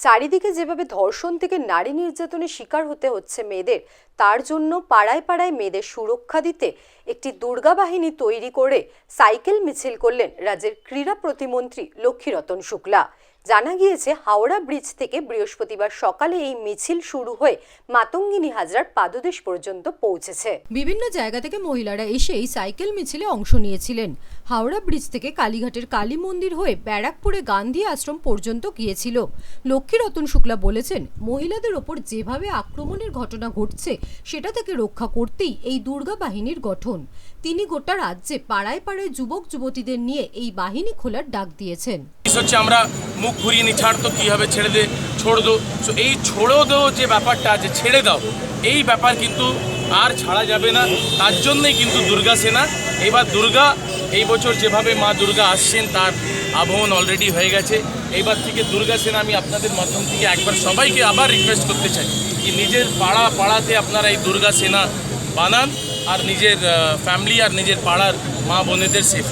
চারিদিকে যেভাবে ধর্ষণ থেকে নারী নির্যাতনের শিকার হতে হচ্ছে মেয়েদের তার জন্য পাড়ায় পাড়ায় মেয়েদের সুরক্ষা দিতে একটি দুর্গা বাহিনী তৈরি করে সাইকেল মিছিল করলেন রাজ্যের ক্রীড়া প্রতিমন্ত্রী লক্ষ্মীরতন শুক্লা। জানা গিয়েছে, হাওড়া ব্রিজ থেকে বৃহস্পতিবার সকালে এই মিছিল শুরু হয়ে মাতঙ্গিনী হাজরার পাদদেশ পর্যন্ত পৌঁছেছে। বিভিন্ন জায়গা থেকে মহিলারা এসে এই সাইকেল মিছিলে অংশ নিয়েছিলেন। হাওড়া ব্রিজ থেকে কালীঘাটের কালী মন্দির হয়ে ব্যারাকপুরে গান্ধী আশ্রম পর্যন্ত গিয়েছিল। লক্ষ্মীরতন শুক্লা বলেছেন, মহিলাদের ওপর যেভাবে আক্রমণের ঘটনা ঘটছে সেটা থেকে রক্ষা করতেই এই দুর্গা বাহিনীর গঠন। তিনি গোটা রাজ্যে পাড়ায় পাড়ায় যুবক যুবতীদের নিয়ে এই বাহিনী খোলার ডাক দিয়েছেন। হচ্ছে আমরা মুখ ঘুরিয়ে নি, ছাড় তো কীভাবে ছেড়ে দে, ছোড় দো। তো এই ছোড়ো দো যে ব্যাপারটা আছে, ছেড়ে দাও। এই ব্যাপার কিন্তু আর ছাড়া যাবে না। তার জন্যই কিন্তু দুর্গা সেনা। এবার দুর্গা, এই বছর যেভাবে মা দুর্গা আসছেন, তার আবহন অলরেডি হয়ে গেছে। এইবার থেকে দুর্গা সেনা আমি আপনাদের মাধ্যম থেকে একবার সবাইকে আবার রিকোয়েস্ট করতে চাই। কি নিজের পাড়া পাড়াতে আপনারা এই দুর্গা সেনা বানান আর নিজের ফ্যামিলি আর নিজের পাড়ার মা বোনেদের সেফ